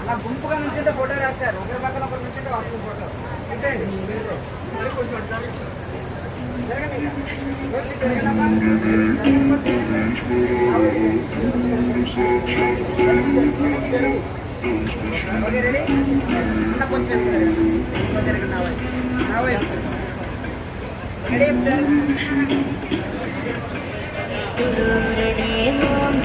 అలా గుంపుగా నుంచుంటే ఫోటో రాదు ఒకరి పక్కన ఒకరు నుంచుంటే వాళ్ళకి ఫోటో. కొంచెం రెడీ ఒకసారి రెడీ రెడీ